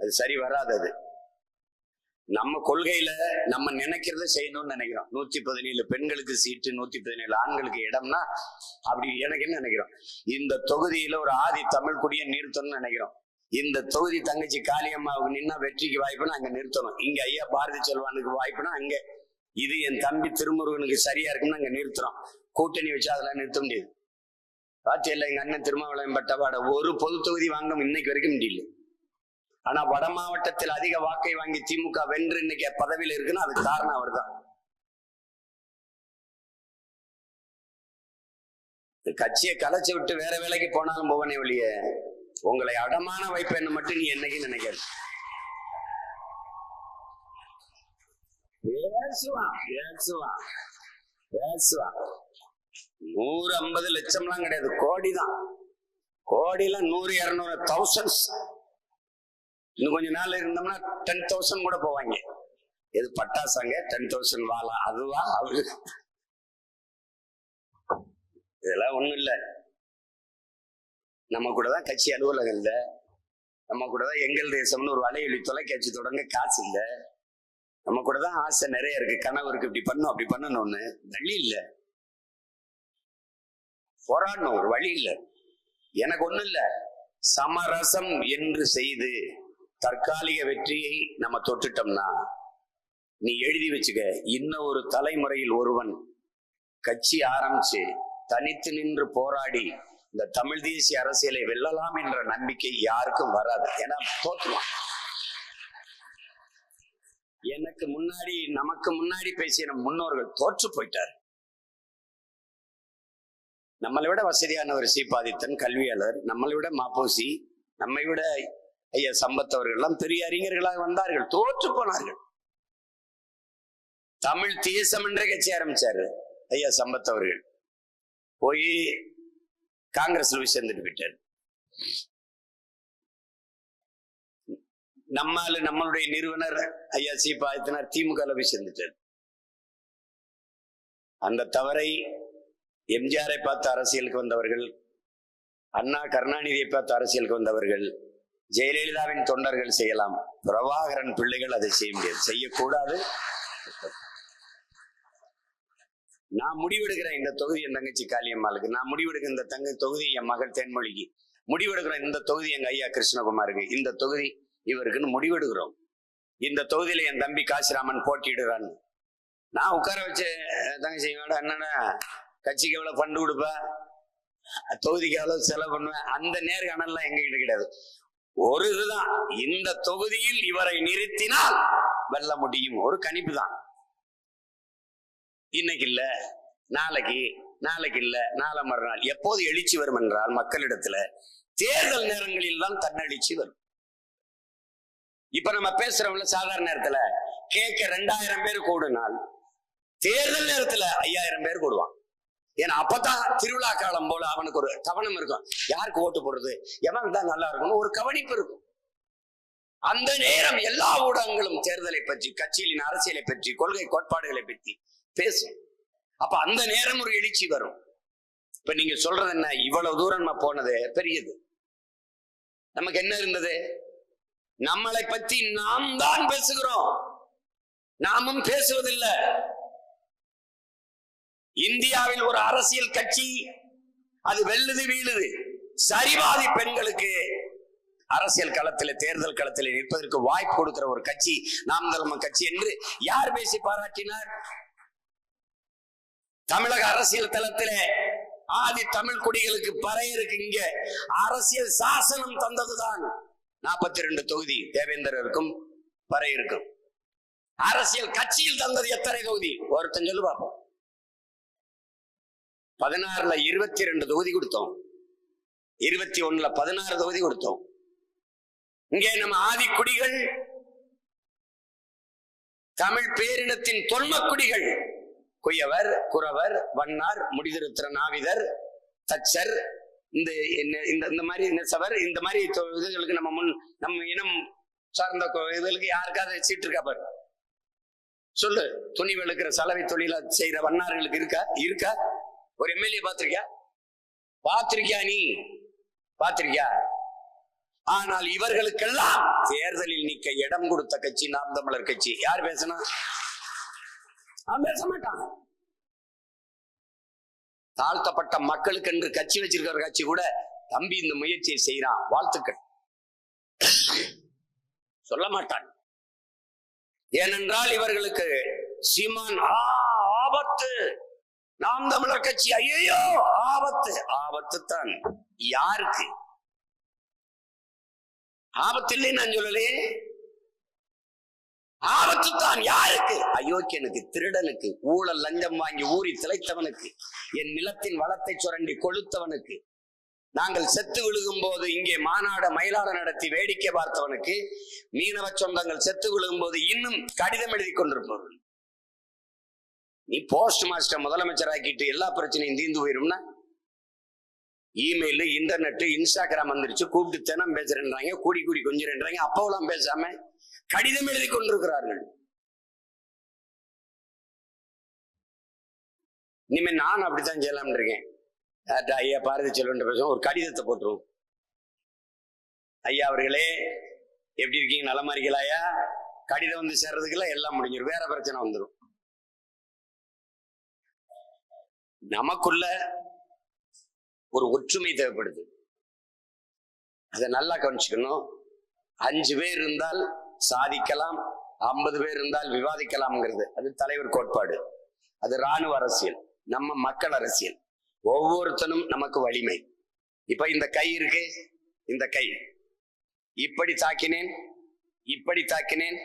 அது சரி வராது அது. நம்ம கொள்கையில நம்ம நினைக்கிறத செய்யணும்னு நினைக்கிறோம். நூத்தி பதினேழு பெண்களுக்கு சீட்டு நூத்தி பதினேழு ஆண்களுக்கு இடம்னா அப்படி எனக்குன்னு நினைக்கிறோம்? இந்த தொகுதியில ஒரு ஆதி தமிழ் குடிய நிறுத்தணும்னு நினைக்கிறோம். இந்த தொகுதி தங்கச்சி காளியம்மாவுக்கு நின்னா வெற்றிக்கு வாய்ப்புனா அங்க நிறுத்தணும். இங்க ஐயா பாரதி செல்வானுக்கு வாய்ப்புனா அங்க. இது என் தம்பி திருமுருகனுக்கு சரியா இருக்குன்னு அங்க நிறுத்துறோம். கூட்டணி வச்சு அதெல்லாம் நிறுத்த முடியாது. பாத்தியல்ல எங்க அண்ணன் திருமாவளவன் பட்டவாட ஒரு பொது தொகுதி வாங்க இன்னைக்கு வரைக்கும் முடியல ஆனா வட மாவட்டத்தில் அதிக வாக்கை வாங்கி திமுக வென்று இன்னைக்கு பதவியில் இருக்குன்னா அதுக்கு காரணம் அவர்தான். கட்சியை கலைச்சு விட்டு வேற வேலைக்கு போனாலும் போவனே ஒழிய உங்களை அடமான வைப்பேன்னு மட்டும் நீ என்னைக்கு நினைக்காது பேசுவான் பேசுவான் பேசுவான் நூறு ஐம்பது லட்சம்லாம் கிடையாது கோடி தான் கோடிலாம் நூறு இருநூறு தௌசண்ட்ஸ் இன்னும் கொஞ்ச நாள் இருந்தோம்னா டென் தௌசண்ட் கூட போவாங்க. எது பட்டாசாங்க டென் தௌசண்ட் வாழா அதுவா? அவரு இதெல்லாம் ஒண்ணும் இல்லை. நம்ம கூட தான் கட்சி அலுவலகம் இல்லை. நம்ம கூட தான் எங்கள் தேசம்னு ஒரு வலையொலி தொலைக்காட்சி தொடங்க காசு இல்லை. நம்ம கூட தான் ஆசை நிறைய இருக்கு. கனவு இருக்கு இப்படி பண்ணும் அப்படி பண்ணணும்னு. வழி இல்லை. போராடணும் ஒரு வழி இல்லை. எனக்கு ஒண்ணும் இல்லை. சமரசம் என்று செய்து தற்காலிக வெற்றியை நம்ம தொட்டுட்டோம்னா நீ எழுதி வச்சுக்க இன்னும் ஒரு தலைமுறையில் ஒருவன் கட்சி ஆரம்பிச்சு தனித்து நின்று போராடி இந்த தமிழ் தேசிய அரசியலை வெல்லலாம் என்ற நம்பிக்கை யாருக்கும் வராது. ஏன்னா தோற்றுவான் எனக்கு முன்னாடி நமக்கு முன்னாடி பேசிய நம் முன்னோர்கள் தோற்று போயிட்டார். நம்மளை விட வசதியானவர் சீபாதித்தன் கல்வியாளர் நம்மளை விட மாப்போசி நம்மை விட ஐயா சம்பத் அவர்கள் பெரிய அறிஞர்களாக வந்தார்கள் தோற்று போனார்கள். தமிழ் தேசம் என்ற கட்சி ஆரம்பிச்சாரு ஐயா சம்பத் அவர்கள் போய் காங்கிரஸ்ல போய் சேர்ந்துட்டு போயிட்டார். நம்மால நம்மளுடைய நிறுவனர் ஐயா சி சீபாதித்தனார் திமுக போய் சேர்ந்துட்டார். அந்த தவறை எம்ஜிஆரை பார்த்து அரசியலுக்கு வந்தவர்கள் அண்ணா கருணாநிதியை பார்த்து அரசியலுக்கு வந்தவர்கள் ஜெயலலிதாவின் தொண்டர்கள் செய்யலாம். பிரபாகரன் பிள்ளைகள் அதை செய்ய முடியாது. செய்யக்கூடாது. நான் முடிவெடுக்கிறேன் இந்த தொகுதி என் தங்கச்சி காளியம்மாளுக்கு. நான் முடிவெடுக்கிற இந்த தங்க தொகுதி என் மகள் தென்மொழிக்கு. முடிவெடுக்கிறோம் இந்த தொகுதி எங்க ஐயா கிருஷ்ணகுமாருக்கு. இந்த தொகுதி இவருக்குன்னு முடிவெடுக்கிறோம். இந்த தொகுதியில என் தம்பி காசிராமன் போட்டியிடுறான்னு நான் உட்கார வச்ச தங்கச்சி என்னன்னா கட்சிக்கு எவ்வளவு ஃபண்டு கொடுப்பேன் தொகுதிக்கு எவ்வளவு செலவு பண்ணுவேன் அந்த நேர்காணல்லாம் எங்ககிட்ட கிடையாது. ஒரு இதுதான். இந்த தொகுதியில் இவரை நிறுத்தினால் வெல்ல முடியும். ஒரு கணிப்பு தான். இன்னைக்கு இல்ல நாளைக்கு நாளைக்கு இல்ல நாளை மறுநாள். எப்போது எழுச்சி வரும் என்றால் மக்களிடத்துல தேர்தல் நேரங்களில் தான் தன்னெழுச்சி வரும். இப்ப நம்ம பேசுறோம்ல சாதாரண நேரத்துல கேட்க ரெண்டாயிரம் பேர் கூடுனால் தேர்தல் நேரத்துல ஐயாயிரம் பேர் கூடுவான் ஏன்னா அப்பதான் திருவிழா காலம் போல அவனுக்கு ஒரு கவனம் இருக்கும். யாருக்கு ஓட்டு போடுறது? எவன் தான் நல்லா இருக்கும்னு ஒரு கவனிப்பு இருக்கும். அந்த நேரம் எல்லா ஊடகங்களும் தேர்தலை பற்றி கட்சிகளின் அரசியலை பற்றி கொள்கை கோட்பாடுகளை பற்றி பேசும். அப்ப அந்த நேரம் ஒரு எழுச்சி வரும். இப்ப நீங்க சொல்றது என்ன? இவ்வளவு தூரம் நம்ம போனது பெரியது. நமக்கு என்ன இருந்தது? நம்மளை பற்றி நாம் தான் பேசுகிறோம். நாமும் பேசுவதில்லை. இந்தியாவில் ஒரு அரசியல் கட்சி அது வெல்லுது வீழுது. சரிவாதி பெண்களுக்கு அரசியல் களத்தில் தேர்தல் களத்தில் நிற்பதற்கு வாய்ப்பு கொடுக்கிற ஒரு கட்சி நாம் தலைமை கட்சி என்று யார் பேசி பாராட்டினார்? தமிழக அரசியல் தளத்திலே ஆதி தமிழ் குடிகளுக்கு பறையருக்கு இங்க. அரசியல் சாசனம் தந்ததுதான். நாற்பத்தி ரெண்டு தொகுதி தேவேந்திரருக்கும் பறையருக்கும் அரசியல் கட்சியில் தந்தது எத்தனை தொகுதி? ஒருத்தன் சொல்லு பார்ப்போம் பதினாறுல இருபத்தி ரெண்டு தொகுதி கொடுத்தோம். இருபத்தி ஒண்ணுல பதினாறு தொகுதி கொடுத்தோம். இங்கே நம்ம ஆதிக்குடிகள் தமிழ் பேரினத்தின் தொன்மக்குடிகள் குயவர் குறவர் வண்ணார் முடிதிருத்திர நாவிதர் தச்சர் இந்த என்ன- இந்த இந்த மாதிரி நெசவர் இந்த மாதிரி தொ- இதுகளுக்கு நம்ம முன் நம்ம இனம் சார்ந்த இதுகளுக்கு யாருக்காவது சீட்டு இருக்கா பாரு? சொல்லு. துணி வெளுக்கிற சலவை தொழில செய்யற வண்ணார்களுக்கு இருக்கா? இருக்கா? ஒரு எம்எல்ஏ பாத்திருக்கியா பாத்திருக்கியா நீ? பார்த்திருக்கியா? ஆனால் இவர்களுக்கெல்லாம் தேர்தலில் நிக்க இடம் கொடுத்த கட்சி நாம் தமிழர் கட்சி. யார் பேசணும் நான் பேச மாட்டான். தாழ்த்தப்பட்ட மக்களுக்கு என்று கட்சி வச்சிருக்கிற கட்சி கூட தம்பி இந்த முயற்சியை செய்யறான் வாழ்த்துக்கள். சொல்ல மாட்டான். ஏனென்றால் இவர்களுக்கு சீமான் ஆபத்து. நாம் தமிழர் கட்சி ஐயோ ஆபத்து ஆபத்து தான். யாருக்கு? ஆபத்து இல்லை நான் சொல்லலையே ஆபத்து தான். யாருக்கு? அயோக்கியனுக்கு திருடனுக்கு ஊழல் லஞ்சம் வாங்கி ஊறி திளைத்தவனுக்கு என் நிலத்தின் வளத்தை சுரண்டி கொளுத்தவனுக்கு நாங்கள் செத்து விழுகும் போது இங்கே மாநாடு மயிலாட நடத்தி வேடிக்கை பார்த்தவனுக்கு மீனவ சொந்தங்கள் செத்து விழுகும் போது இன்னும் கடிதம் எழுதி கொண்டிருப்பவன் நீ போஸ்ட் மாஸ்டர் முதலமைச்சர் ஆக்கிட்டு எல்லா பிரச்சனையும் தீர்ந்து போயிரும்னா? இமெயில் இன்டர்நெட் இன்ஸ்டாகிராம் வந்துருச்சு. கூப்பிட்டு தினம் பேசுறேன்றாங்க கூடி கூடி கொஞ்சிறேன்றாங்க. அப்பவெல்லாம் பேசாம கடிதம் எழுதி கொண்டிருக்கிறார்கள். இனிமே நான் அப்படித்தான் செய்யலாம்னு இருக்கேன். ஐயா பாரதி செல்வன் பேசுவோம். ஒரு கடிதத்தை போட்டுருவோம். ஐயா அவர்களே எப்படி இருக்கீங்க? நலமா இருக்கீங்களா ஐயா? கடிதம் வந்து சேர்றதுக்கெல்லாம் எல்லாம் முடிஞ்சிடும் வேற பிரச்சனை வந்துடும் நமக்குள்ள ஒரு ஒற்றுமை தேவைப்படுது. அதை நல்லா கவனிச்சுக்கணும். அஞ்சு பேர் இருந்தால் சாதிக்கலாம் ஐம்பது பேர் இருந்தால் விவாதிக்கலாம்ங்கிறது. அது தலைவர் கோட்பாடு. அது ராணுவ அரசியல் நம்ம மக்கள் அரசியல். ஒவ்வொருத்தனும் நமக்கு வலிமை. இப்ப இந்த கை இருக்கு இந்த கை. இப்படி தாக்கினேன் இப்படி தாக்கினேன்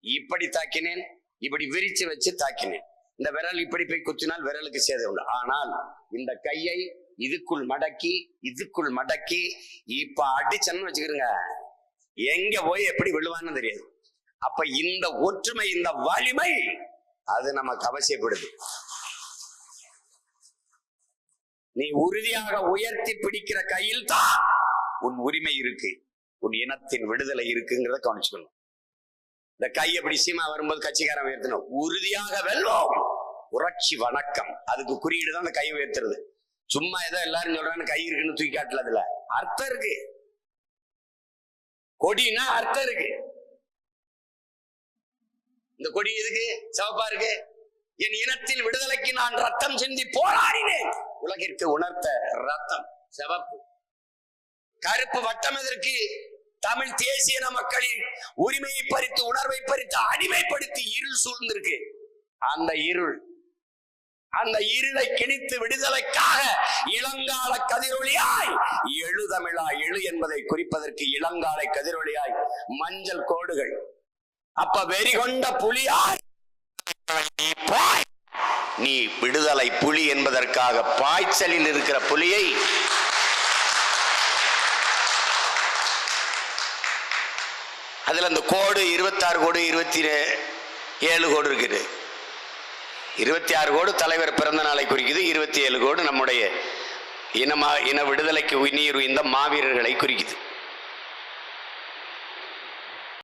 இப்படி தாக்கினேன் இப்படி விரிச்சு வச்சு தாக்கினேன். இந்த விரல் இப்படி போய் குத்தினால் விரலுக்கு சேதம் உண்டு. ஆனால் இந்த கையை இதுக்குள் மடக்கி இதுக்குள் மடக்கி இப்ப அடிச்சன்னு வச்சுக்கிறோங்க எங்க போய் எப்படி விழுவான்னு தெரியாது. அப்ப இந்த ஒற்றுமை இந்த வலிமை அது நமக்கு அவசியப்படுது நீ உறுதியாக உயர்த்தி பிடிக்கிற கையில் தான் உன் உரிமை இருக்கு. உன் இனத்தின் விடுதலை இருக்குங்கிறத கவனிச்சுக்கணும். இந்த கை எப்படி சீமா வரும்போது கட்சிக்காரன் உயர்த்தணும். உறுதியாக வெல்வோம். புரட்சி வணக்கம். அதுக்கு குறியீடு தான் அந்த கை உயர்த்துறது. சும்மா ஏதோ எல்லாரும் சொல்றான்னு கை இருக்குன்னு தூக்கி காட்டல அதுல. அர்த்தம் இருக்கு. கொடினா அர்த்தம் இருக்கு. இந்த கொடி எதுக்கு? சிவப்பா இருக்கு. என் இனத்தில் விடுதலைக்கு நான் ரத்தம் சிந்தி போராடினேன். உலகிற்கு உணர்த்த ரத்தம் சிவப்பு. கருப்பு வட்டம் எதற்கு? தமிழ் தேசிய மக்களின் உரிமையை பறித்து உணர்வை பறித்து அடிமைப்படுத்தி இருள் சூழ்ந்திருக்கு. அந்த இருள் அந்த இருளை கிணித்து விடுதலைக்காக இளங்கால கதிரொளியாய் எழுதமிழா எழு என்பதை குறிப்பதற்கு இளங்காலை கதிரொளியாய் மஞ்சள் கோடுகள் அப்ப வெறி கொண்ட புலியாய் பாய். நீ விடுதலை புலி என்பதற்காக பாய்ச்சலில் இருக்கிற புலியை அதுல அந்த கோடு இருபத்தாறு கோடு இருபத்தி ஏழு கோடு இருக்குது இருபத்தி ஆறு கோடு தலைவர் பிறந்த நாளை குறிக்குது. இருபத்தி ஏழு கோடு நம்முடைய இனமா இன விடுதலைக்கு உயிர் இந்த மாவீரர்களை குறிக்குது.